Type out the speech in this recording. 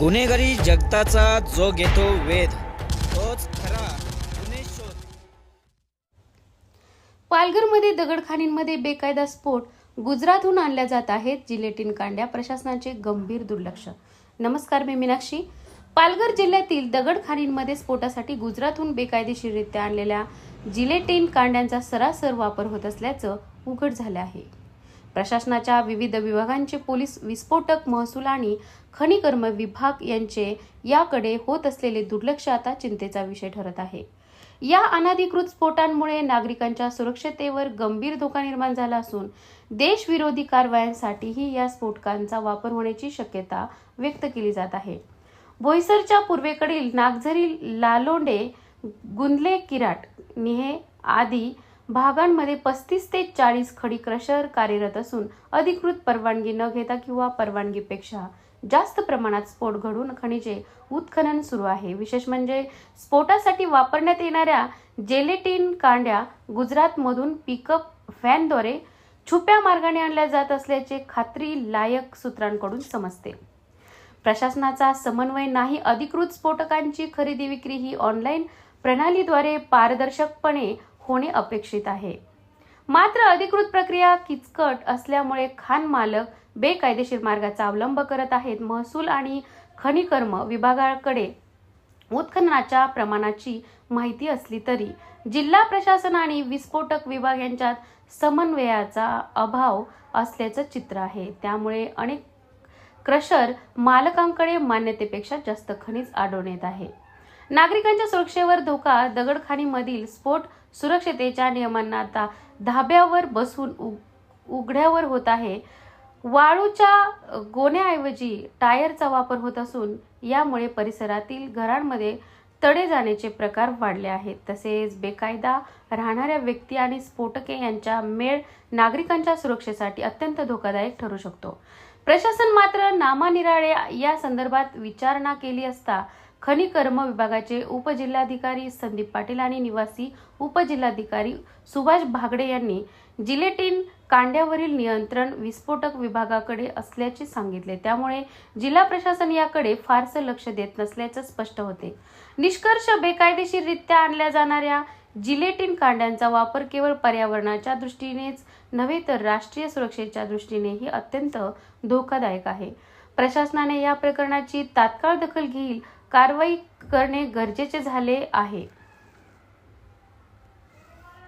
गुन्हेगारी जगताचा जो घेतो वेध तोच खरा गुन्हे शोध. पालघरमध्ये दगडखाणींमध्ये बेकायदा स्फोट गुजरातहून आणल्या जात आहेत जिलेटिन कांड्या प्रशासनाचे गंभीर दुर्लक्ष. नमस्कार मी मीनाक्षी. पालघर जिल्ह्यातील दगडखाणींमध्ये स्फोटासाठी गुजरातहून बेकायदेशीररित्या आणलेल्या जिलेटिन कांड्यांचा सरासर वापर होत असल्याचं उघड झालं आहे. प्रशासनाच्या विविध विभागांचे पोलीस विस्फोटक महसूल आणि खनिकर्म विभाग यांचे याकडे होत असलेले दुर्लक्ष आता चिंतेचा विषय ठरत आहे. या अनधिकृत स्फोटांमुळे नागरिकांच्या सुरक्षतेवर गंभीर धोका निर्माण झाला असून देशविरोधी कारवायांसाठीही या स्फोटकांचा वापर होण्याची शक्यता व्यक्त केली जात आहे. बोईसरच्या पूर्वेकडील नागझरी लालोंडे गुंदले किराट निहे आदी भागांमध्ये पस्तीस ते चाळीस खडी क्रशर कार्यरत असून अधिकृत परवानगी न घेता किंवा परवानगीपेक्षा जास्त प्रमाणात स्फोट घडून खनिजे उत्खनन सुरू आहे. विशेष म्हणजे स्फोटासाठी वापरण्यात येणाऱ्या जेलेटिन कांड्या गुजरातमधून पिकअप व्हॅनद्वारे छुप्या मार्गाने आणल्या जात असल्याचे खात्री लायक सूत्रांकडून समजते. प्रशासनाचा समन्वय नाही अधिकृत स्फोटकांची खरेदी विक्री ही ऑनलाईन प्रणालीद्वारे पारदर्शकपणे होणे अपेक्षित आहे. मात्र अधिकृत प्रक्रिया किचकट असल्यामुळे खाण मालक बेकायदेशीर मार्गाचा अवलंब करत आहेत. महसूल आणि खनिकर्म विभागाकडे उत्खननाच्या प्रमाणाची माहिती असली तरी जिल्हा प्रशासन आणि विस्फोटक विभाग यांच्यात समन्वयाचा अभाव असल्याचं चित्र आहे. त्यामुळे अनेक क्रशर मालकांकडे मान्यतेपेक्षा जास्त खनिज आढळून येत आहे. नागरिकांच्या सुरक्षेवर धोका दगडखाणीमधील स्फोट सुरक्षतेच्या नियमांना आता धाब्यावर बसून उघड्यावर होत आहे. वाळूच्या गोण्याऐवजी टायरचा वापर होत असून यामुळे परिसरातील घरांमध्ये तडे जाण्याचे प्रकार वाढले आहेत. तसेच बेकायदा राहणाऱ्या व्यक्ती आणि स्फोटके यांच्या मेळ नागरिकांच्या सुरक्षेसाठी अत्यंत धोकादायक ठरू शकतो. प्रशासन मात्र नामानिराळे या संदर्भात विचारणा केली असता खनिकर्म विभागाचे उपजिल्हाधिकारी संदीप पाटील आणि निवासी उपजिल्हाधिकारी सुभाष भागडे यांनी जिलेटिन कांड्यावरील नियंत्रण विस्फोटक विभागाकडे असल्याचे सांगितले. त्यामुळे जिल्हा प्रशासन याकडे फारसं लक्ष देत नसल्याचं स्पष्ट होते. निष्कर्ष बेकायदेशीररित्या आणल्या जाणाऱ्या जिलेटिन कांड्यांचा वापर केवळ पर्यावरणाच्या दृष्टीनेच नव्हे तर राष्ट्रीय सुरक्षेच्या दृष्टीनेही अत्यंत धोकादायक आहे. प्रशासनाने या प्रकरणाची तात्काळ दखल घेईल कारवाई करणे गरजेचे झाले आहे.